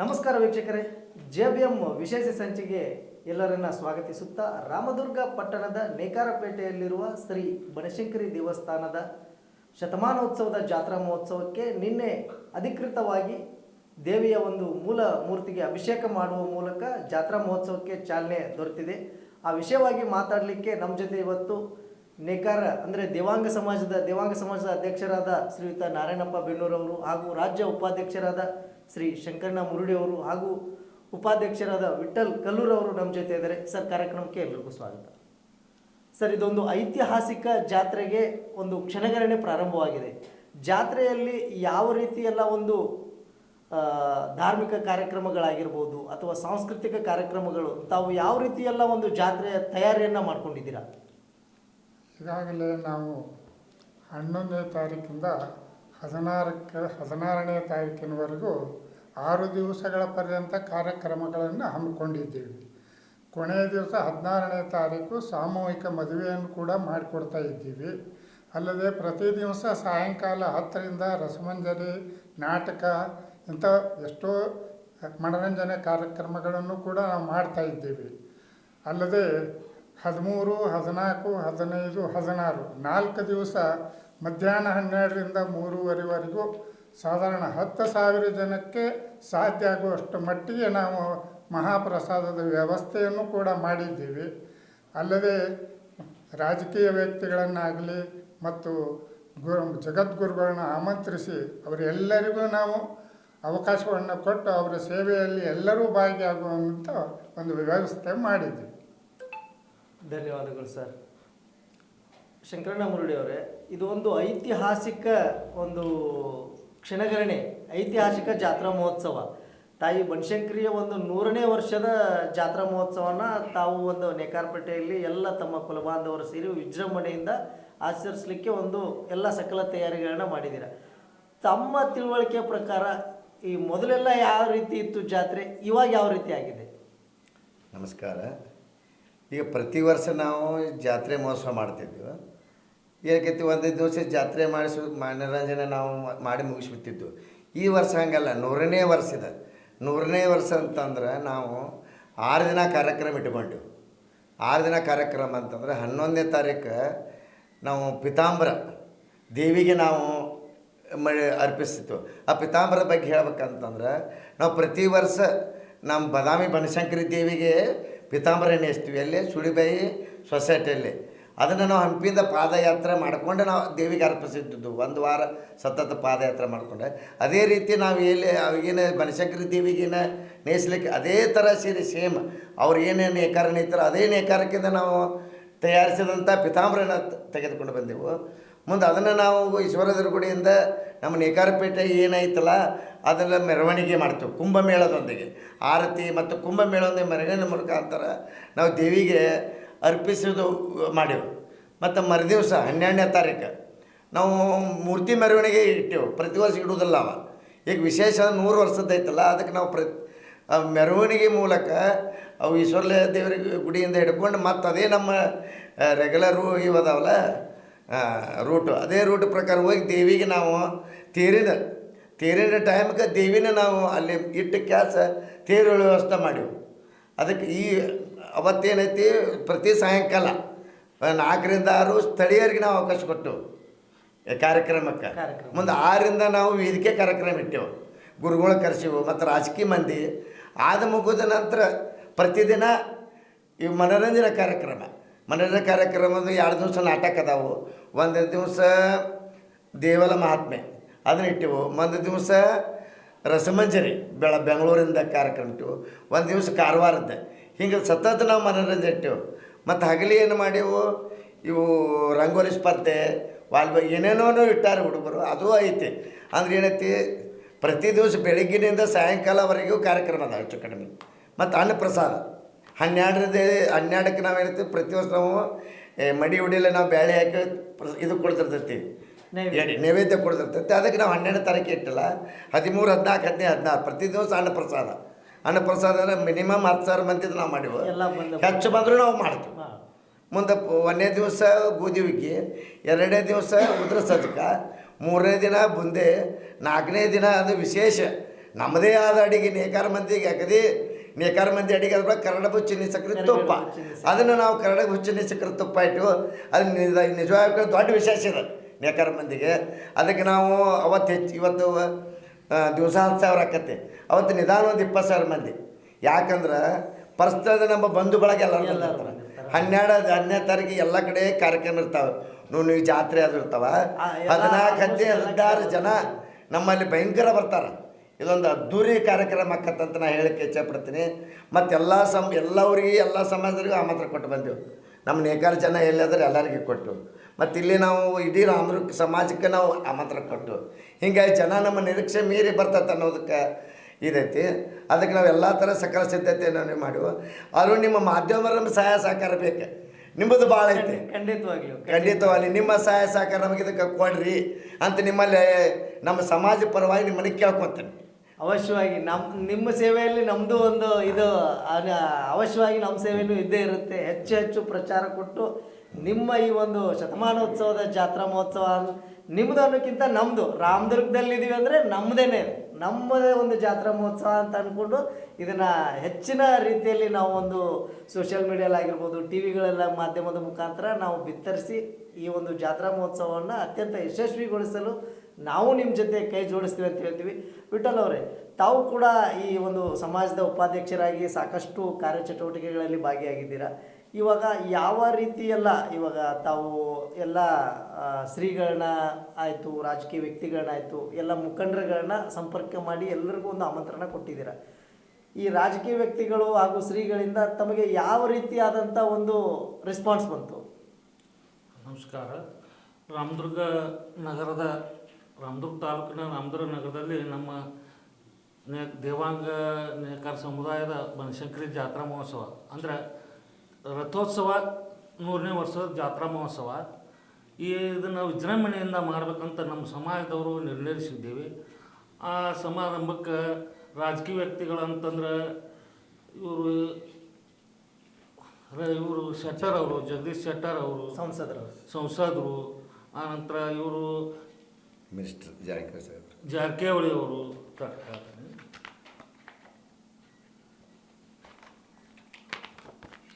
ನಮಸ್ಕಾರ ವೀಕ್ಷಕರೇ. J B M ವಿಶೇಷ ಸಂಚಿಗೆ ಎಲ್ಲರನ್ನ ಸ್ವಾಗತಿಸುತ್ತಾ ರಾಮದುರ್ಗ ಪಟ್ಟಣದ ನೇಕಾರಪೇಟೆಯಲ್ಲಿರುವ ಶ್ರೀ ಬನಶಂಕರಿ ದೇವಸ್ಥಾನದ ಶತಮಾನೋತ್ಸವದ ಜಾತ್ರಾ ಮಹೋತ್ಸವಕ್ಕೆ ನಿನ್ನೆ ಅಧಿಕೃತವಾಗಿ ದೇವಿಯ ಒಂದು ಮೂಲ ಮೂರ್ತಿಗೆ ಅಭಿಷೇಕ ಮಾಡುವ ಮೂಲಕ ಜಾತ್ರಾ ಮಹೋತ್ಸವಕ್ಕೆ ಚಾಲನೆ ದೊರೆತಿದೆ. ಆ ವಿಷಯವಾಗಿ ಮಾತಾಡಲಿಕ್ಕೆ ನಮ್ಮ ಜೊತೆ ಇವತ್ತು ನೇಕಾರ ಅಂದರೆ ದೇವಾಂಗ ಸಮಾಜದ ದೇವಾಂಗ ಸಮಾಜದ ಅಧ್ಯಕ್ಷರಾದ ಶ್ರೀಯುತ ನಾರಾಯಣಪ್ಪ ಬೆನ್ನೂರವರು ಹಾಗೂ ರಾಜ್ಯ ಉಪಾಧ್ಯಕ್ಷರಾದ ಶ್ರೀ ಶಂಕರಣ್ಣ ಮುರುಡಿ ಅವರು ಹಾಗೂ ಉಪಾಧ್ಯಕ್ಷರಾದ ವಿಠಲ್ ಕಲ್ಲೂರವರು ನಮ್ಮ ಜೊತೆ ಇದ್ದಾರೆ. ಸರ್, ಕಾರ್ಯಕ್ರಮಕ್ಕೆ ಎಲ್ರಿಗೂ ಸ್ವಾಗತ. ಸರ್, ಇದೊಂದು ಐತಿಹಾಸಿಕ ಜಾತ್ರೆಗೆ ಒಂದು ಕ್ಷಣಗಣನೆ ಪ್ರಾರಂಭವಾಗಿದೆ. ಜಾತ್ರೆಯಲ್ಲಿ ಯಾವ ರೀತಿಯೆಲ್ಲ ಒಂದು ಧಾರ್ಮಿಕ ಕಾರ್ಯಕ್ರಮಗಳಾಗಿರ್ಬೋದು ಅಥವಾ ಸಾಂಸ್ಕೃತಿಕ ಕಾರ್ಯಕ್ರಮಗಳು, ತಾವು ಯಾವ ರೀತಿಯೆಲ್ಲ ಒಂದು ಜಾತ್ರೆಯ ತಯಾರಿಯನ್ನು ಮಾಡ್ಕೊಂಡಿದ್ದೀರಾ? ಈಗಾಗಲೇ ನಾವು ಹನ್ನೊಂದನೇ ತಾರೀಕಿಂದ ಹದಿನಾರಕ್ಕೆ, ಹದಿನಾರನೇ ತಾರೀಕಿನವರೆಗೂ ಆರು ದಿವಸಗಳ ಪರ್ಯಂತ ಕಾರ್ಯಕ್ರಮಗಳನ್ನು ಹಮ್ಮಿಕೊಂಡಿದ್ದೀವಿ. ಕೊನೆಯ ದಿವಸ ಹದಿನಾರನೇ ತಾರೀಕು ಸಾಮೂಹಿಕ ಮದುವೆಯನ್ನು ಕೂಡ ಮಾಡಿಕೊಡ್ತಾ ಇದ್ದೀವಿ. ಅಲ್ಲದೆ ಪ್ರತಿ ದಿವಸ ಸಾಯಂಕಾಲ ಹತ್ತರಿಂದ ರಸಮಂಜರಿ, ನಾಟಕ, ಇಂಥ ಎಷ್ಟೋ ಮನರಂಜನೆ ಕಾರ್ಯಕ್ರಮಗಳನ್ನು ಕೂಡ ನಾವು ಮಾಡ್ತಾ ಇದ್ದೀವಿ. ಅಲ್ಲದೆ ಹದಿಮೂರು, ಹದಿನಾಲ್ಕು, ಹದಿನೈದು, ಹದಿನಾರು. ನಾಲ್ಕು ದಿವಸ ಮಧ್ಯಾಹ್ನ ಹನ್ನೆರಡರಿಂದ ಮೂರುವರೆವರೆಗೂ ಸಾಧಾರಣ ಹತ್ತು ಸಾವಿರ ಜನಕ್ಕೆ ಸಾಧ್ಯ ಆಗುವಷ್ಟು ಮಟ್ಟಿಗೆ ನಾವು ಮಹಾಪ್ರಸಾದದ ವ್ಯವಸ್ಥೆಯನ್ನು ಕೂಡ ಮಾಡಿದ್ದೀವಿ. ಅಲ್ಲದೆ ರಾಜಕೀಯ ವ್ಯಕ್ತಿಗಳನ್ನಾಗಲಿ ಮತ್ತು ಗುರು, ಜಗದ್ಗುರುಗಳನ್ನ ಆಮಂತ್ರಿಸಿ ಅವರೆಲ್ಲರಿಗೂ ನಾವು ಅವಕಾಶವನ್ನು ಕೊಟ್ಟು ಅವರ ಸೇವೆಯಲ್ಲಿ ಎಲ್ಲರೂ ಭಾಗಿಯಾಗುವಂಥ ಒಂದು ವ್ಯವಸ್ಥೆ ಮಾಡಿದ್ದೀವಿ. ಧನ್ಯವಾದಗಳು ಸರ್. ಶಂಕರಣ್ಣ ಮುರುಡಿ ಅವರೇ, ಇದು ಒಂದು ಐತಿಹಾಸಿಕ ಒಂದು ಕ್ಷಣಗಣನೆ, ಐತಿಹಾಸಿಕ ಜಾತ್ರಾ ಮಹೋತ್ಸವ. ತಾಯಿ ಬನಶಂಕರಿಯ ಒಂದು ನೂರನೇ ವರ್ಷದ ಜಾತ್ರಾ ಮಹೋತ್ಸವನ ತಾವು ಒಂದು ನೇಕಾರ್ಪೇಟೆಯಲ್ಲಿ ಎಲ್ಲ ತಮ್ಮ ಕುಲಬಾಂಧವರು ಸೇರಿ ವಿಜೃಂಭಣೆಯಿಂದ ಆಚರಿಸಲಿಕ್ಕೆ ಒಂದು ಎಲ್ಲ ಸಕಲ ತಯಾರಿಗಳನ್ನ ಮಾಡಿದ್ದೀರ. ತಮ್ಮ ತಿಳುವಳಿಕೆ ಪ್ರಕಾರ ಈ ಮೊದಲೆಲ್ಲ ಯಾವ ರೀತಿ ಇತ್ತು ಜಾತ್ರೆ, ಇವಾಗ ಯಾವ ರೀತಿ ಆಗಿದೆ? ನಮಸ್ಕಾರ. ಈಗ ಪ್ರತಿ ವರ್ಷ ನಾವು ಜಾತ್ರೆ ಮಹೋತ್ಸವ ಮಾಡ್ತಿದ್ವಿ. ಏಕೈತಿ ಒಂದೇ ದಿವಸ ಜಾತ್ರೆ ಮಾಡಿಸು, ಮನೋರಂಜನೆ ನಾವು ಮಾಡಿ ಮುಗಿಸ್ಬಿಡ್ತಿದ್ವು ಈ ವರ್ಷ ಹಂಗಲ್ಲ, ನೂರನೇ ವರ್ಷ ಇದೆ. ನೂರನೇ ವರ್ಷ ಅಂತಂದ್ರೆ ನಾವು ಆರು ದಿನ ಕಾರ್ಯಕ್ರಮ ಇಟ್ಕೊಂಡೆವು. ಆರು ದಿನ ಕಾರ್ಯಕ್ರಮ ಅಂತಂದ್ರೆ ಹನ್ನೊಂದನೇ ತಾರೀಕು ನಾವು ಪಿತಾಂಬರ, ದೇವಿಗೆ ನಾವು ಮ, ಅರ್ಪಿಸ್ತಿತ್ತು. ಆ ಪಿತಾಂಬರದ ಬಗ್ಗೆ ಹೇಳ್ಬೇಕಂತಂದ್ರೆ ನಾವು ಪ್ರತಿ ವರ್ಷ ನಮ್ಮ ಬದಾಮಿ ಬನಶಂಕರಿ ದೇವಿಗೆ ಪಿತಾಂಬರ ನೇಸ್ತೀವಿ ಅಲ್ಲಿ ಸುಳಿಬಾಯಿ ಸೊಸೈಟಿಯಲ್ಲಿ. ಅದನ್ನು ನಾವು ಹಂಪಿಯಿಂದ ಪಾದಯಾತ್ರೆ ಮಾಡಿಕೊಂಡು ನಾವು ದೇವಿಗೆ ಅರ್ಪಿಸಿದ್ದು ಒಂದು ವಾರ ಸತತ ಪಾದಯಾತ್ರೆ ಮಾಡಿಕೊಂಡೆ. ಅದೇ ರೀತಿ ನಾವು ಎಲ್ಲಿ ಅವಾಗೇನು ಬನಶಂಕರಿ ದೇವಿಗಿನ ನೇಸ್ಲಿಕ್ಕೆ ಅದೇ ಥರ ಸೇರಿ ಸೇಮ್. ಅವ್ರು ಏನೇನು ನೇಕಾರ ನೇಯ್ತಾರೋ ಅದೇ ನೇಕಾರಕ್ಕಿಂತ ನಾವು ತಯಾರಿಸಿದಂಥ ಪಿತಾಂಬರನ ತೆಗೆದುಕೊಂಡು ಬಂದೆವು. ಮುಂದೆ ಅದನ್ನು ನಾವು ಈಶ್ವರದರ ಗುಡಿಯಿಂದ ನಮ್ಮ ನೇಕಾರಪೇಟೆ ಏನೈತಲ್ಲ ಅದೆಲ್ಲ ಮೆರವಣಿಗೆ ಮಾಡ್ತೇವೆ, ಕುಂಭಮೇಳದೊಂದಿಗೆ. ಆರತಿ ಮತ್ತು ಕುಂಭಮೇಳದೊಂದಿಗೆ ಮೆರವಣಿಗೆ ಮುಖಾಂತರ ನಾವು ದೇವಿಗೆ ಅರ್ಪಿಸೋದು ಮಾಡೇವು. ಮತ್ತು ಮರುದಿವಸ ಹನ್ನೆರಡನೇ ತಾರೀಕು ನಾವು ಮೂರ್ತಿ ಮೆರವಣಿಗೆ ಇಟ್ಟೆವು ಪ್ರತಿ ವರ್ಷ ಇಡುವುದಿಲ್ಲ ಅವ. ಈಗ ವಿಶೇಷ ನೂರು ವರ್ಷದೈತಲ್ಲ ಅದಕ್ಕೆ ನಾವು ಪ್ರತಿ ಮೆರವಣಿಗೆ ಮೂಲಕ ಅವು ಈಶ್ವರ್ಯ ದೇವರಿಗೆ ಗುಡಿಯಿಂದ ಹಿಡ್ಕೊಂಡು ಮತ್ತು ಅದೇ ನಮ್ಮ ರೆಗ್ಯುಲರು ಇವದಾವಲ್ಲ ರೂಟು ಅದೇ ರೂಟ್ ಪ್ರಕಾರ ಹೋಗಿ ದೇವಿಗೆ ನಾವು ತೇರಿನ ತೇರಿನ ಟೈಮ್ಗೆ ದೇವಿನ ನಾವು ಅಲ್ಲಿ ಇಟ್ಟು ಕ್ಯಾಸ ತೇರು ವ್ಯವಸ್ಥೆ ಮಾಡಿವು. ಅದಕ್ಕೆ ಈ ಅವತ್ತೇನೈತಿ ಪ್ರತಿ ಸಾಯಂಕಾಲ ನಾಲ್ಕರಿಂದ ಆರು ಸ್ಥಳೀಯರಿಗೆ ನಾವು ಅವಕಾಶ ಕೊಟ್ಟೆವು. ಈ ಕಾರ್ಯಕ್ರಮಕ್ಕೆ. ಕಾರ್ಯಕ್ರಮ. ಮುಂದೆ ಆರಿಂದ ನಾವು ವೇದಿಕೆ ಕಾರ್ಯಕ್ರಮ ಇಟ್ಟೆವು. ಗುರುಗಳು ಕರೆಸಿವು ಮತ್ತು ರಾಜಕೀಯ ಮಂದಿ. ಆದ ಮುಗಿದ ನಂತರ ಪ್ರತಿದಿನ ಈ ಮನೋರಂಜನೆ ಕಾರ್ಯಕ್ರಮ. ಮನೋರಂಜನೆ ಕಾರ್ಯಕ್ರಮದ ಎರಡು ದಿವಸ ನಾಟಕ ಅದಾವು. ಒಂದು ದಿವಸ ದೇವಲ ಮಹಾತ್ಮೆ. ಅದನ್ನ ಇಟ್ಟೆವು ಒಂದು ದಿವಸ ರಸಮಂಜರಿ, ಬೆಳ, ಬೆಂಗಳೂರಿಂದ ಕಾರ್ಯಕ್ರಮ ಇಟ್ಟೆವು ಒಂದು ದಿವಸ ಕಾರವಾರದ್ದೆ. ಹಿಂಗೆ ಸತತ ನಾವು ಮನೋರಂಜನೆ ಇಟ್ಟೆವು ಮತ್ತು ಹಗಲಿ ಏನು ಮಾಡೇವು? ಇವು ರಂಗೋಲಿ ಸ್ಪರ್ಧೆ ವಾಲ್ಬ ಏನೇನೋನೋ ಇಟ್ಟಾರೆ ಹುಡುಗರು, ಅದು ಐತಿ. ಅಂದ್ರೆ ಏನೈತಿ? ಪ್ರತಿ ದಿವಸ ಬೆಳಗ್ಗಿನಿಂದ ಸಾಯಂಕಾಲವರೆಗೂ ಕಾರ್ಯಕ್ರಮ ಅದ ಹೆಚ್ಚು ಕಡಿಮೆ. ಮತ್ತು ಅನ್ನಪ್ರಸಾದ. ಹನ್ನೆರಡರದೇ, ಹನ್ನೆರಡಕ್ಕೆ ನಾವು ಏನೈತಿ? ಪ್ರತಿ ವರ್ಷ ನಾವು ಮಡಿ ಉಡಿಯಲ್ಲ ನಾವು ಬೇಳೆ ಹಾಕಿ, ಇದು ಕೊಡ್ತಿರ್ತೈತಿ. ನೈವೇದ್ಯ. ಕೊಡೋದಿರ್ತೈತೆ. ಅದಕ್ಕೆ ನಾವು ಹನ್ನೆರಡು ತಾರೀಕು ಇಟ್ಟಲ್ಲ. ಹದಿಮೂರು ಹದಿನಾಲ್ಕು ಹದಿನೈದು ಹದಿನಾರು. ಪ್ರತಿ ದಿವಸ ಅನ್ನಪ್ರಸಾದ ಅನ್ನಪ್ರಸಾದ ಅಂದರೆ ಮಿನಿಮಮ್ ಹತ್ತು ಸಾವಿರ ಮಂದಿದು ನಾವು ಮಾಡಿವು ಹೆಚ್ಚು ಬಂದರೂ ನಾವು ಮಾಡ್ತೀವಿ. ಮುಂದೆ ಒಂದನೇ ದಿವಸ ಗೋಧಿ ಉಗ್ಗಿ ಎರಡನೇ ದಿವಸ ಉದ್ರ ಸಜ್ಕ ಮೂರನೇ ದಿನ ಬುಂದೆ ನಾಲ್ಕನೇ ದಿನ ಅದು ವಿಶೇಷ. ನಮ್ಮದೇ ಆದ ಅಡಿಗೆ ನೇಕಾರ ಮಂದಿಗೆ ಯಾಕದಿ ನೇಕಾರ ಮಂದಿ ಅಡಿಗೆ ಅದ್ರ ಕನ್ನಡ ಚಿನ್ನಿ ಸಕ್ಕರೆ ತುಪ್ಪ. ಅದನ್ನು ನಾವು ಕನ್ನಡ ಚಿನ್ನಿ ಸಕ್ಕರೆ ತುಪ್ಪ ಇಟ್ಟು ಅದು ನಿಜವಾಗಿ ದೊಡ್ಡ ವಿಶೇಷ ಇದೆ. ನೇಕಾರ ಮಂದಿಗೆ ಅದಕ್ಕೆ ನಾವು ಅವತ್ತು ಹೆಚ್ಚು ಇವತ್ತು ದಿವಸ ಹತ್ತು ಸಾವಿರ ಆಕತ್ತೆ. ಅವತ್ತು ನಿಧಾನ ಒಂದು ಇಪ್ಪತ್ತು ಸಾವಿರ ಮಂದಿ. ಯಾಕಂದ್ರೆ ಪರ್ಸ್ನಲ್ ನಮ್ಮ ಬಂಧು ಬಳಗ ಎಲ್ಲ ಎಲ್ಲರೂ ಹನ್ನೆರಡು ಹನ್ನೆರಡು ತಾರೀಕಿಗೆ ಎಲ್ಲ ಕಡೆ ಕಾರ್ಯಕ್ರಮ ಇರ್ತಾವೆ. ನೋಡಿ ನೀವು ಜಾತ್ರೆ ಅದು ಇರ್ತಾವೆ. ಹದಿನಾಲ್ಕು ಎಲ್ಲ ಹದಿನಾರು ಜನ ನಮ್ಮಲ್ಲಿ ಭಯಂಕರ ಬರ್ತಾರೆ. ಇದೊಂದು ಅದ್ದೂರಿ ಕಾರ್ಯಕ್ರಮ ಆಕತ್ತಂತ ನಾ ಹೇಳಕ್ಕೆ ಇಚ್ಛಪಡ್ತೀನಿ ಮತ್ತು ಎಲ್ಲ ಸಮ್ ಎಲ್ಲರಿಗೆ ಎಲ್ಲ ಸಮಾಜದರಿಗೂ ಆಮಂತ್ರ ಕೊಟ್ಟು ಬಂದೆವು. ನಮ್ಮ ನೇಕಾರ ಜನ ಎಲ್ಲಾದ್ರೆ ಎಲ್ಲರಿಗೆ ಕೊಟ್ಟು ಮತ್ತು ಇಲ್ಲಿ ನಾವು ಇಡೀ ರಾಮರು ಸಮಾಜಕ್ಕೆ ನಾವು ಆಮಂತ್ರಣ ಕೊಟ್ಟು ಹಿಂಗಾಗಿ ಜನ ನಮ್ಮ ನಿರೀಕ್ಷೆ ಮೀರಿ ಬರ್ತೈತೆ ಅನ್ನೋದಕ್ಕೆ ಇದೈತಿ. ಅದಕ್ಕೆ ನಾವು ಎಲ್ಲ ಥರ ಸಕಲ ಸಿದ್ಧತೆಯನ್ನು ನೀವು ಮಾಡುವ. ಆದರೂ ನಿಮ್ಮ ಮಾಧ್ಯಮರ ಸಹಾಯ ಸಹಕಾರ ಬೇಕು? ನಿಮ್ಮದು ಭಾಳ ಐತಿ. ಖಂಡಿತವಾಗಿಯೂ ಖಂಡಿತವಾಗಿ ನಿಮ್ಮ ಸಹಾಯ ಸಹಕಾರ ನಮಗೆ ಇದಕ್ಕೆ ಕೊಡ್ರಿ ಅಂತ ನಿಮ್ಮಲ್ಲಿ ನಮ್ಮ ಸಮಾಜ ಪರವಾಗಿ ನಿಮ್ಮನ್ನು ಕೇಳ್ಕೊತೀನಿ. ಅವಶ್ಯವಾಗಿ ನಮ್ಮ ನಿಮ್ಮ ಸೇವೆಯಲ್ಲಿ ನಮ್ಮದು ಒಂದು ಇದು ಅವಶ್ಯವಾಗಿ ನಮ್ಮ ಸೇವೆಯೂ ಇದ್ದೇ ಇರುತ್ತೆ. ಹೆಚ್ಚು ಹೆಚ್ಚು ಪ್ರಚಾರ ಕೊಟ್ಟು ನಿಮ್ಮ ಈ ಒಂದು ಶತಮಾನೋತ್ಸವದ ಜಾತ್ರಾ ಮಹೋತ್ಸವ ನಿಮ್ಮದು ಅನ್ನೋಕ್ಕಿಂತ ನಮ್ಮದು ರಾಮದುರ್ಗದಲ್ಲಿದ್ದೀವಿ ಅಂದರೆ ನಮ್ಮದೇನೆ ನಮ್ಮದೇ ಒಂದು ಜಾತ್ರಾ ಮಹೋತ್ಸವ ಅಂತ ಅಂದ್ಕೊಂಡು ಇದನ್ನು ಹೆಚ್ಚಿನ ರೀತಿಯಲ್ಲಿ ನಾವು ಒಂದು ಸೋಷಿಯಲ್ ಮೀಡಿಯಲ್ಲಾಗಿರ್ಬೋದು ಟಿ ವಿಗಳೆಲ್ಲ ಮಾಧ್ಯಮದ ಮುಖಾಂತರ ನಾವು ಬಿತ್ತರಿಸಿ ಈ ಒಂದು ಜಾತ್ರಾ ಮಹೋತ್ಸವವನ್ನು ಅತ್ಯಂತ ಯಶಸ್ವಿಗೊಳಿಸಲು ನಾವು ನಿಮ್ಮ ಜೊತೆ ಕೈ ಜೋಡಿಸ್ತೀವಿ ಅಂತ ಹೇಳ್ತೀವಿ. ವಿಠಲ್ ಅವರೇ, ತಾವು ಕೂಡ ಈ ಒಂದು ಸಮಾಜದ ಉಪಾಧ್ಯಕ್ಷರಾಗಿ ಸಾಕಷ್ಟು ಕಾರ್ಯಚಟುವಟಿಕೆಗಳಲ್ಲಿ ಭಾಗಿಯಾಗಿದ್ದೀರಾ. ಇವಾಗ ಯಾವ ರೀತಿಯೆಲ್ಲ ಇವಾಗ ತಾವು ಎಲ್ಲ ಶ್ರೀಗಳನ್ನ ಆಯಿತು, ರಾಜಕೀಯ ವ್ಯಕ್ತಿಗಳನ್ನಾಯಿತು ಎಲ್ಲ ಮುಖಂಡರುಗಳನ್ನ ಸಂಪರ್ಕ ಮಾಡಿ ಎಲ್ಲರಿಗೂ ಒಂದು ಆಮಂತ್ರಣ ಕೊಟ್ಟಿದ್ದೀರಾ? ಈ ರಾಜಕೀಯ ವ್ಯಕ್ತಿಗಳು ಹಾಗೂ ಶ್ರೀಗಳಿಂದ ತಮಗೆ ಯಾವ ರೀತಿಯಾದಂಥ ಒಂದು ರೆಸ್ಪಾನ್ಸ್ ಬಂತು? ನಮಸ್ಕಾರ. ರಾಮದುರ್ಗ ನಗರದ, ರಾಮದುರ್ಗ ತಾಲೂಕಿನ ರಾಮದುರ್ಗ ನಗರದಲ್ಲಿ ನಮ್ಮ ನೇ, ದೇವಾಂಗ ನೇಕಾರ ಸಮುದಾಯದ ಬನಶಂಕರಿ ಜಾತ್ರಾ ಮಹೋತ್ಸವ. ಅಂದರೆ ರಥೋತ್ಸವ ನೂರನೇ ವರ್ಷದ ಜಾತ್ರಾ ಮಹೋತ್ಸವ. ಈ ಇದನ್ನು ವಿಜೃಂಭಣೆಯಿಂದ ಮಾಡಬೇಕಂತ ನಮ್ಮ ಸಮಾಜದವರು ನಿರ್ಣಯಿಸಿದ್ದೀವಿ. ಆ ಸಮಾರಂಭಕ್ಕೆ ರಾಜಕೀಯ ವ್ಯಕ್ತಿಗಳು ಅಂತಂದ್ರೆ ಇವರು ಇವರು ಶೆಟ್ಟರ್ ಅವರು ಜಗದೀಶ್ ಶೆಟ್ಟರ್ ಅವರು ಸಂಸದರು ಸಂಸದರು ಆನಂತರ ಇವರು ಮಿನಿಸ್ಟರ್ ಜಾರಕಿಹೊಳಿ ಜಾರಕಿಹೊಳಿ ಅವರು ತ- ಹೇಳ್ತೀನಿ.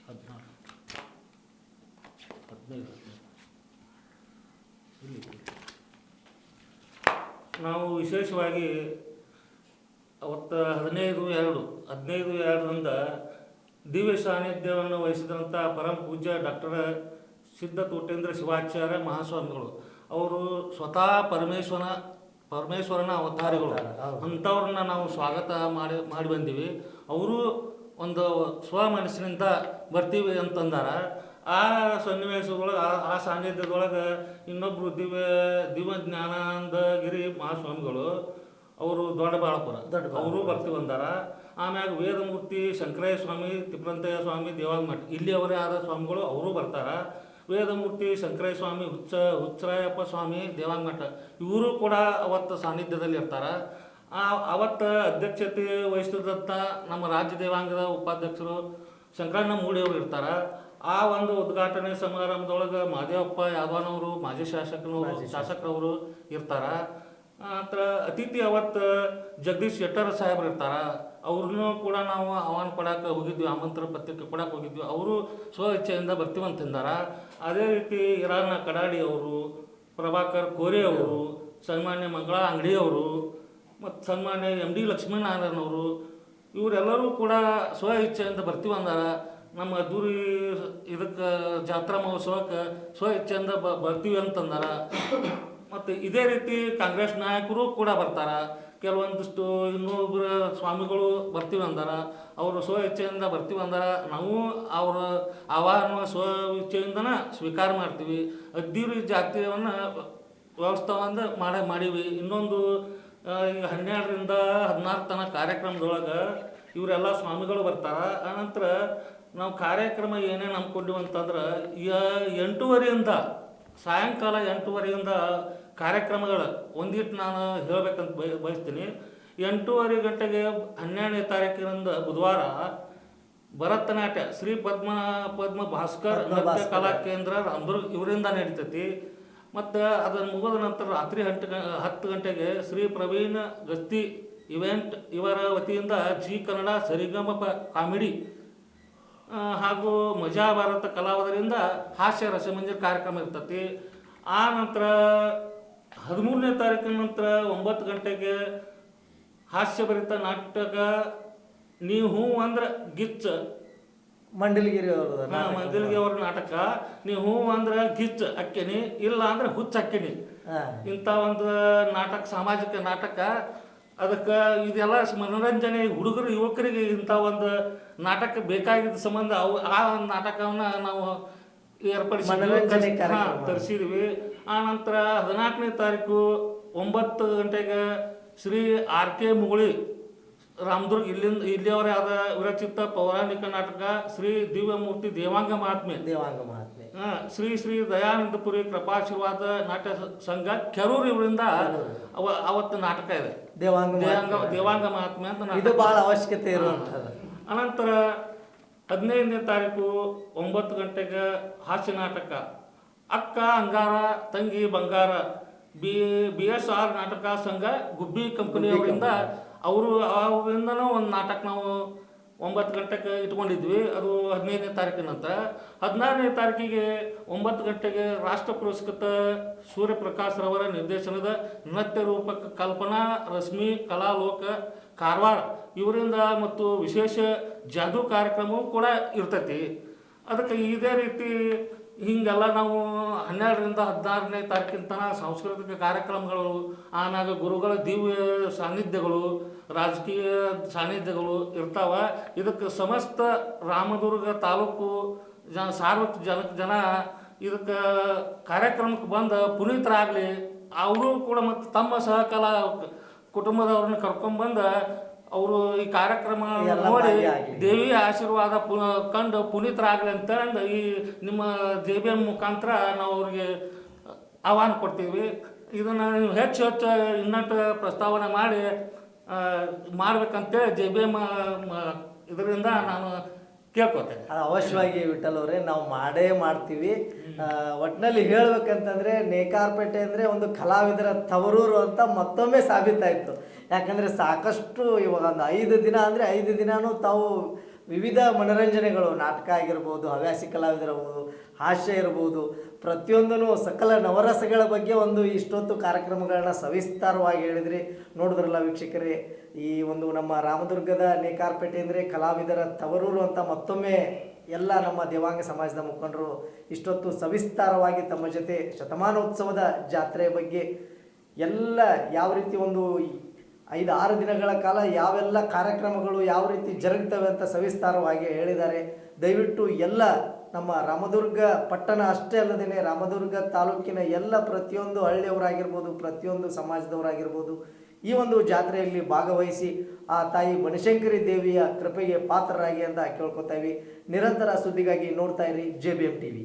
ಹದಿನಾರು ಹದಿನೈದು ಹದಿನೈದು. ಇಲ್ಲಿ ಇಲ್ಲಿ. ನಾವು ವಿಶೇಷವಾಗಿ ಅವತ್ತು ಹದಿನೈದು ಎರಡು ಹದಿನೈದು ಎರಡರಿಂದ ದಿವ್ಯ ಸಾನ್ನಿಧ್ಯವನ್ನು ವಹಿಸಿದಂಥ ಪರಮ ಪೂಜ್ಯ ಡಾಕ್ಟರ್ ಸಿದ್ಧ ತೋಟೇಂದ್ರ ಶಿವಾಚಾರ್ಯ ಮಹಾಸ್ವಾಮಿಗಳು. ಅವರು ಸ್ವತಃ ಪರಮೇಶ್ವರನ ಪರಮೇಶ್ವರನ ಅವತಾರಿಗಳು. ಅಂಥವ್ರನ್ನ ನಾವು ಸ್ವಾಗತ ಮಾಡಿ ಮಾಡಿ ಬಂದೀವಿ. ಅವರು ಒಂದು ಸ್ವ ಮನಸ್ಸಿನಿಂದ ಬರ್ತೀವಿ ಅಂತಂದಾರ. ಆ ಸನ್ನಿವೇಶದೊಳಗೆ ಆ ಆ ಸಾನ್ನಿಧ್ಯದೊಳಗೆ ಇನ್ನೊಬ್ಬರು ದಿವ್ಯ ದಿವ್ಯ ಜ್ಞಾನಾನಂದಗಿರಿ ಮಹಾಸ್ವಾಮಿಗಳು ಅವರು ದೊಡ್ಡಬಾಳಪುರ. ಅವರು ಬರ್ತೀವಿ ಬಂದಾರ ಆಮ್ಯಾಗ ವೇದಮೂರ್ತಿ ಶಂಕರಯ್ಯ ಸ್ವಾಮಿ ತಿಪ್ಪರಂತಯ್ಯ ಸ್ವಾಮಿ ದೇವಾಂಗ ಮಠ. ಇಲ್ಲಿ ಅವರೇ ಆದ ಸ್ವಾಮಿಗಳು ಅವರು ಬರ್ತಾರ. ವೇದಮೂರ್ತಿ ಶಂಕರಯ್ಯ ಸ್ವಾಮಿ ಹುಚ್ಚ ಹುಚ್ಚರಾಯಪ್ಪ ಸ್ವಾಮಿ ದೇವಾಂಗ ಮಠ. ಇವರು ಕೂಡ ಅವತ್ತು ಸಾನ್ನಿಧ್ಯದಲ್ಲಿ ಇರ್ತಾರ. ಆ ಅವತ್ತು ಅಧ್ಯಕ್ಷತೆ ವಹಿಸಿದಂಥ ನಮ್ಮ ರಾಜ್ಯ ದೇವಾಂಗದ ಉಪಾಧ್ಯಕ್ಷರು ಶಂಕರಣ್ಣ ಮೂಡಿಯವರು ಇರ್ತಾರ. ಆ ಒಂದು ಉದ್ಘಾಟನೆ ಸಮಾರಂಭದೊಳಗೆ ಮಾದೇವಪ್ಪ ಯಾದವನವರು ಮಾಜಿ ಶಾಸಕನವರು ಶಾಸಕರವರು ಇರ್ತಾರ. ನಂತರ ಅತಿಥಿ ಅವತ್ತು ಜಗದೀಶ್ ಶೆಟ್ಟರ್ ಸಾಹೇಬ್ರು ಇರ್ತಾರೆ ಅವ್ರನ್ನೂ ಕೂಡ ನಾವು ಆಹ್ವಾನ ಕೊಡಕ್ಕೆ ಹೋಗಿದ್ವಿ, ಆಮಂತ್ರಣ ಪತ್ರಿಕೆ ಕೊಡಕ್ಕೆ ಹೋಗಿದ್ವಿ. ಅವರು ಸ್ವ ಇಚ್ಛೆಯಿಂದ ಬರ್ತೀವಂತಂದಾರ ಅದೇ ರೀತಿ ಇರಾನ ಕಡಾಡಿ ಅವರು, ಪ್ರಭಾಕರ್ ಕೋರೆ ಅವರು, ಸನ್ಮಾನ್ಯ ಮಂಗಳ ಅಂಗಡಿಯವರು ಮತ್ತು ಸನ್ಮಾನ್ಯ ಎಂ ಡಿ ಲಕ್ಷ್ಮೀನಾರಾಯಣ ಅವರು, ಇವರೆಲ್ಲರೂ ಕೂಡ ಸ್ವ ಇಚ್ಛೆಯಿಂದ ಬರ್ತೀವಿ ಅಂದಾರ. ನಮ್ಮ ಅದ್ದೂರಿ ಇದಕ್ಕೆ ಜಾತ್ರಾ ಮಹೋತ್ಸವಕ್ಕೆ ಸ್ವ ಇಚ್ಛೆಯಿಂದ ಬರ್ತೀವಿ ಅಂತಂದಾರ. ಮತ್ತು ಇದೇ ರೀತಿ ಕಾಂಗ್ರೆಸ್ ನಾಯಕರು ಕೂಡ ಬರ್ತಾರ. ಕೆಲವೊಂದಿಷ್ಟು ಇನ್ನೊಬ್ಬರು ಸ್ವಾಮಿಗಳು ಬರ್ತೀವಿ ಅಂದಾರ. ಅವರು ಸ್ವ ಇಚ್ಛೆಯಿಂದ ಬರ್ತೀವಿ ಅಂದಾರ. ನಾವು ಅವರ ಆಹ್ವಾನ ಸ್ವ ಇಚ್ಛೆಯಿಂದನ ಸ್ವೀಕಾರ ಮಾಡ್ತೀವಿ. ಅದ್ದೂರಿ ಜಾತಿಯನ್ನು ವ್ಯವಸ್ಥೆಯಿಂದ ಮಾಡೇ ಮಾಡೀವಿ. ಇನ್ನೊಂದು ಈಗ ಹನ್ನೆರಡರಿಂದ ಹದಿನಾರು ತನಕ ಕಾರ್ಯಕ್ರಮದೊಳಗೆ ಇವರೆಲ್ಲ ಸ್ವಾಮಿಗಳು ಬರ್ತಾರ. ಆನಂತರ ನಾವು ಕಾರ್ಯಕ್ರಮ ಏನೇನು ಹಮ್ಮಿಕೊಂಡಿವಿ ಅಂತಂದ್ರೆ ಈಗ ಎಂಟೂವರೆಯಿಂದ, ಸಾಯಂಕಾಲ ಎಂಟೂವರೆಯಿಂದ ಕಾರ್ಯಕ್ರಮಗಳು ಒಂದಿಟ್ಟು ನಾನು ಹೇಳಬೇಕಂತ ಬಯ ಬಯಸ್ತೀನಿ. ಎಂಟೂವರೆ ಗಂಟೆಗೆ ಹನ್ನೆರಡನೇ ತಾರೀಕಿನಿಂದ ಬುಧವಾರ ಭರತನಾಟ್ಯ ಶ್ರೀ ಪದ್ಮ ಪದ್ಮ ಭಾಸ್ಕರ್ ನೃತ್ಯ ಕಲಾ ಕೇಂದ್ರ ರಾಮದುರ್ಗ ಇವರಿಂದ ನಡೀತೈತಿ. ಮತ್ತು ಅದನ್ನು ಮುಗಿದ ನಂತರ ರಾತ್ರಿ ಗ ಹತ್ತು ಗಂಟೆಗೆ ಶ್ರೀ ಪ್ರವೀಣ್ ಗಸ್ತಿ ಇವೆಂಟ್ ಇವರ ವತಿಯಿಂದ ಜಿ ಕನ್ನಡ ಸರಿಗಮ ಕಾಮಿಡಿ ಹಾಗೂ ಮಜಾ ಭಾರತ ಕಲಾವಿದರಿಂದ ಹಾಸ್ಯ ರಸಮಂಜರಿ ಕಾರ್ಯಕ್ರಮ ಇರ್ತತಿ. ಆ ನಂತರ ಹದಿಮೂರನೇ ತಾರೀಕಿನ ನಂತರ ಒಂಬತ್ತು ಗಂಟೆಗೆ ಹಾಸ್ಯಭರಿತ ನಾಟಕ ನೀವು ಹ್ಞೂ ಅಂದ್ರೆ ಗಿಚ್ಚ. ಮಂಡಲಗಿರಿ ಅವ್ರದ್ದು ಮಂಡಲಗಿರಿ ಅವ್ರ ನಾಟಕ. ನೀವು ಹ್ಞೂ ಅಂದ್ರೆ ಗಿಚ್ಚ ಅಕ್ಕಿನಿ ಇಲ್ಲ ಅಂದ್ರೆ ಹುಚ್ಚ ಅಕ್ಕಿನಿ. ಇಂಥ ಒಂದು ನಾಟಕ ಸಾಮಾಜಿಕ ನಾಟಕ. ಅದಕ್ಕೆ ಇದೆಲ್ಲ ಮನೋರಂಜನೆ ಹುಡುಗರು ಯುವಕರಿಗೆ ಇಂಥ ಒಂದು ನಾಟಕ ಬೇಕಾಗಿದ್ದ ಸಂಬಂಧ ಅವು ಆ ನಾಟಕವನ್ನು ನಾಟಕವನ್ನ ನಾವು ಏರ್ಪಡಿಸಿ ಏರ್ಪಡಿಸಿದ್ವಿ. ತರಿಸಿದ್ವಿ. ಆ ನಂತರ ಹದಿನಾಲ್ಕನೇ ತಾರೀಕು ಒಂಬತ್ತು ಗಂಟೆಗೆ ಶ್ರೀ ಆರ್ ಕೆ ಮುಗುಳಿ ರಾಮದುರ್ಗ ಇಲ್ಲಿಂದ ಇಲ್ಲಿಯವರೇ ಆದ ವಿರಚಿತ ಪೌರಾಣಿಕ ನಾಟಕ ಶ್ರೀ ದಿವ್ಯಮೂರ್ತಿ ದೇವಾಂಗ ಮಹಾತ್ಮೆ. ದೇವಾಂಗ ಮಹಾತ್ಮೆ. ಹಾ, ಶ್ರೀ ಶ್ರೀ ದಯಾನಂದಪುರಿ ಕೃಪಾಶೀರ್ವಾದ ನಾಟ್ಯ ಸಂಘ ಕೆರೂರು ಇವರಿಂದ ಅವ ಅವತ್ತು ನಾಟಕ ಇದೆ. ದೇವಾಂಗ ದೇವಾಂಗ ದೇವಾಂಗ ಮಹಾತ್ಮೆ ಅಂತ. ಇದು ಬಹಳ ಅವಶ್ಯಕತೆ ಇರುವಂಥದ್ದು. ಅನಂತರ ಹದಿನೈದನೇ ತಾರೀಕು ಒಂಬತ್ತು ಗಂಟೆಗೆ ಹಾಸ್ಯ ನಾಟಕ. ಅಕ್ಕ ಅಂಗಾರ ತಂಗಿ ಬಂಗಾರ ಬಿ ಬಿ ಎಸ್ ಆರ್ ನಾಟಕ ಸಂಘ ಗುಬ್ಬಿ ಕಂಪನಿಯವರಿಂದ ಅವರು ಅವರಿಂದನೂ ಒಂದು ನಾಟಕ ನಾವು ಒಂಬತ್ತು ಗಂಟೆಗೆ ಇಟ್ಕೊಂಡಿದ್ವಿ. ಅದು ಹದಿನೈದನೇ ತಾರೀಕಿನಂತ ಹದಿನಾರನೇ ತಾರೀಕಿಗೆ ಒಂಬತ್ತು ಗಂಟೆಗೆ ರಾಷ್ಟ್ರ ಪುರಸ್ಕೃತ ಸೂರ್ಯಪ್ರಕಾಶ್ ರವರ ನಿರ್ದೇಶನದ ನೃತ್ಯ ರೂಪಕ ಕಲ್ಪನಾ ರಶ್ಮಿ ಕಲಾಲೋಕ ಕಾರವಾರ ಇವರಿಂದ ಮತ್ತು ವಿಶೇಷ ಜಾದೂ ಕಾರ್ಯಕ್ರಮವೂ ಕೂಡ ಇರ್ತೈತಿ. ಅದಕ್ಕೆ ಇದೇ ರೀತಿ ಹೀಗೆಲ್ಲ ನಾವು ಹನ್ನೆರಡರಿಂದ ಹದಿನಾರನೇ ತಾರೀಕಿನ ತನಕ ಸಾಂಸ್ಕೃತಿಕ ಕಾರ್ಯಕ್ರಮಗಳು, ಆಮ್ಯಾಗ ಗುರುಗಳ ದಿವ್ಯ ಸಾನ್ನಿಧ್ಯಗಳು, ರಾಜಕೀಯ ಸಾನ್ನಿಧ್ಯಗಳು ಇರ್ತಾವೆ. ಇದಕ್ಕೆ ಸಮಸ್ತ ರಾಮದುರ್ಗ ತಾಲೂಕು ಜನ ಸಾರ್ವಜ ಜನ ಜನ ಇದಕ್ಕೆ ಕಾರ್ಯಕ್ರಮಕ್ಕೆ ಬಂದು ಪುನೀತರಾಗಲಿ, ಅವರು ಕೂಡ ಮತ್ತು ತಮ್ಮ ಸಹಕಲಾ ಕುಟುಂಬದವ್ರನ್ನ ಕರ್ಕೊಂಡ್ಬಂದು ಅವರು ಈ ಕಾರ್ಯಕ್ರಮ ಎಲ್ಲ ನೋಡಿ ಭಾಗಿಯಾಗಿ. ದೇವಿ ಆಶೀರ್ವಾದ ಪು ಕಂಡು ಪುನೀತರಾಗಲಿ ಅಂತಂದು ಈ ನಿಮ್ಮ ಜೆ ಬಿ ಎಂ ಮುಖಾಂತರ ನಾವು ಅವ್ರಿಗೆ ಆಹ್ವಾನ ಕೊಡ್ತೀವಿ. ಇದನ್ನು ನೀವು ಹೆಚ್ಚು ಹೆಚ್ಚು ಇನ್ನಷ್ಟು ಪ್ರಸ್ತಾವನೆ ಮಾಡಿ ಆ, ಮಾಡ್ಬೇಕಂತೇಳಿ ಜೆ ಬಿ ಎಂ ಇದರಿಂದ ನಾನು ಕೇಳ್ಕೊತೇನೆ. ಅದು ಅವಶ್ಯವಾಗಿ ವಿಠಲ್ ಅವರೇ ನಾವು ಮಾಡೇ ಮಾಡ್ತೀವಿ. ಒಟ್ಟಿನಲ್ಲಿ ಒಟ್ನಲ್ಲಿ ಹೇಳ್ಬೇಕಂತಂದ್ರೆ ನೇಕಾರ್ಪೇಟೆ ಅಂದ್ರೆ ಒಂದು ಕಲಾವಿದರ ತವರೂರು ಅಂತ ಮತ್ತೊಮ್ಮೆ ಸಾಬೀತಾಯ್ತು. ಯಾಕಂದ್ರೆ ಸಾಕಷ್ಟು ಇವಾಗ ಒಂದು ಐದು ದಿನ ಅಂದರೆ ಐದು ದಿನಾನು ತಾವು ವಿವಿಧ ಮನೋರಂಜನೆಗಳು, ನಾಟಕ ಆಗಿರ್ಬೋದು, ಹವ್ಯಾಸಿ ಕಲಾವಿದರಬಹುದು ಹಾಸ್ಯ ಇರ್ಬೋದು ಪ್ರತಿಯೊಂದೂ ಸಕಲ ನವರಸಗಳ ಬಗ್ಗೆ ಒಂದು ಇಷ್ಟೊತ್ತು ಕಾರ್ಯಕ್ರಮಗಳನ್ನ ಸವಿಸ್ತಾರವಾಗಿ ಹೇಳಿದ್ರಿ. ನೋಡಿದ್ರಲ್ಲ ವೀಕ್ಷಕರೇ, ಈ ಒಂದು ನಮ್ಮ ರಾಮದುರ್ಗದ ನೇಕಾರ್ಪೇಟೆ ಅಂದರೆ ಕಲಾವಿದರ ತವರೂರು ಅಂತ ಮತ್ತೊಮ್ಮೆ ಎಲ್ಲ ನಮ್ಮ ದೇವಾಂಗ ಸಮಾಜದ ಮುಖಂಡರು ಇಷ್ಟೊತ್ತು ಸವಿಸ್ತಾರವಾಗಿ ತಮ್ಮ ಜೊತೆ ಶತಮಾನೋತ್ಸವದ ಜಾತ್ರೆಯ ಬಗ್ಗೆ ಎಲ್ಲ ಯಾವ ರೀತಿ ಒಂದು ಐದು ಆರು ದಿನಗಳ ಕಾಲ ಯಾವೆಲ್ಲ ಕಾರ್ಯಕ್ರಮಗಳು ಯಾವ ರೀತಿ ಜರುಗ್ತವೆ ಅಂತ ಸವಿಸ್ತಾರವಾಗಿ ಹೇಳಿದ್ದಾರೆ. ದಯವಿಟ್ಟು ಎಲ್ಲ ನಮ್ಮ ರಾಮದುರ್ಗ ಪಟ್ಟಣ ಅಷ್ಟೇ ಅಲ್ಲದೇ ರಾಮದುರ್ಗ ತಾಲೂಕಿನ ಎಲ್ಲ ಪ್ರತಿಯೊಂದು ಹಳ್ಳಿಯವರಾಗಿರ್ಬೋದು, ಪ್ರತಿಯೊಂದು ಸಮಾಜದವರಾಗಿರ್ಬೋದು ಈ ಒಂದು ಜಾತ್ರೆಯಲ್ಲಿ ಭಾಗವಹಿಸಿ ಆ ತಾಯಿ ಬನಶಂಕರಿ ದೇವಿಯ ಕೃಪೆಗೆ ಪಾತ್ರರಾಗಿ ಅಂತ ಕೇಳ್ಕೊತಾ ನಿರಂತರ ಸುದ್ದಿಗಾಗಿ ನೋಡ್ತಾ ಇರಿ J B M T V